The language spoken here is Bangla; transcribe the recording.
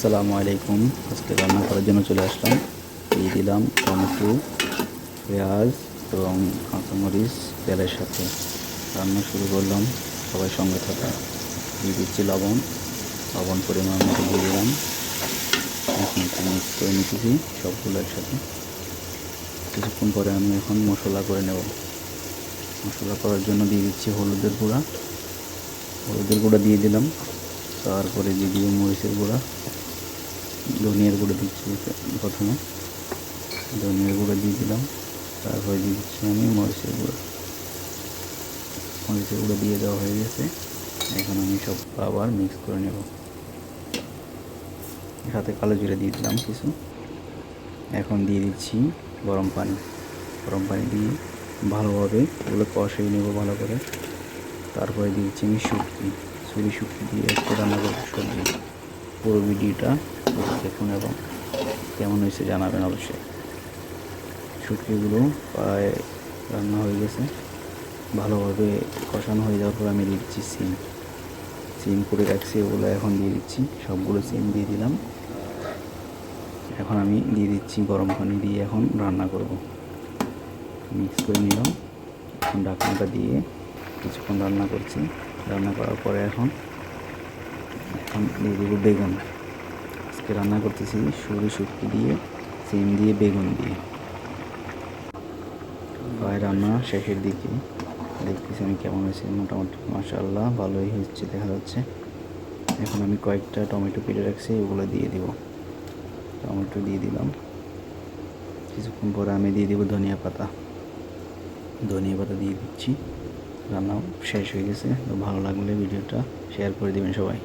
আসসালামু আলাইকুম। আজকে রান্না করার জন্য চলে আসলাম। দিয়ে দিলাম টমেটো, পেঁয়াজ এবং কাঁচামরিচ তেলের সাথে। রান্না শুরু করলাম। সবাই সঙ্গে থাকা দিয়ে দিচ্ছি লবণ। লবণ পরিমাণ মতো দিয়ে দিলাম। এখন মিক্স করে নিতেছি সবগুলো একসাথে। কিছুক্ষণ পরে আমি এখন মশলা করে নেব। মশলা করার জন্য দিয়ে দিচ্ছি হলুদের গুঁড়া। হলুদের গুঁড়া দিয়ে দিলাম। তারপরে দিয়ে দিব মরিচের গুঁড়া। ধনিয়ার গুঁড়ো দিচ্ছি প্রথমে। ধনিয়ার গুঁড়ো দিয়ে দিলাম, তারপরে দিয়ে দিচ্ছি আমি মরিচের গুঁড়ো। মরিচের গুঁড়ো দিয়ে দেওয়া হয়ে গেছে। এখন আমি সব আবার মিক্স করে নেব। সাথে কালো জিরে দিয়ে দিলাম কিছু। এখন দিয়ে দিচ্ছি গরম পানি। গরম পানি দিয়ে ভালোভাবে ওগুলো কষিয়ে নেব ভালো করে। তারপরে দিয়ে দিচ্ছি আমি শুটকি। ছুরি শুটকি দিয়ে একটু রান্না করব সবজি। পুরো ভিডিওটা দেখুন এবং কেমন হয়েছে জানাবেন অবশ্যই। শুটকিগুলো প্রায় রান্না হয়ে গেছে। ভালোভাবে কষানো হয়ে যাওয়ার পর আমি দিচ্ছি সিম। সিম করে রাখছি ওগুলো এখন দিয়ে দিচ্ছি। সবগুলো সিম দিয়ে দিলাম। এখন আমি দিয়ে দিচ্ছি গরম পানি দিয়ে এখন রান্না করব। মিক্স করে নিলাম। এখন ঢাকনাটা দিয়ে কিছুক্ষণ রান্না করছি। রান্না করার পরে এখন এখন দিয়ে দেবো বেগুন। আজকে রান্না করতেছি সরু শুটকি দিয়ে, সিম দিয়ে, বেগুন দিয়ে। প্রায় রান্না শেষের দিকে। দেখতেছি আমি কেমন হয়েছে। মোটামুটি মাশাআল্লাহ ভালোই হচ্ছে দেখা যাচ্ছে। এখন আমি কয়েকটা টমেটো কেটে রাখছি ওগুলো দিয়ে দিব। টমেটো দিয়ে দিলাম। কিছুক্ষণ পরে আমি দিয়ে দিব ধনিয়া পাতা। ধনিয়া পাতা দিয়ে দিচ্ছি। রান্না শেষ হয়ে গেছে। তো ভালো লাগলে ভিডিওটা শেয়ার করে দেবেন সবাই।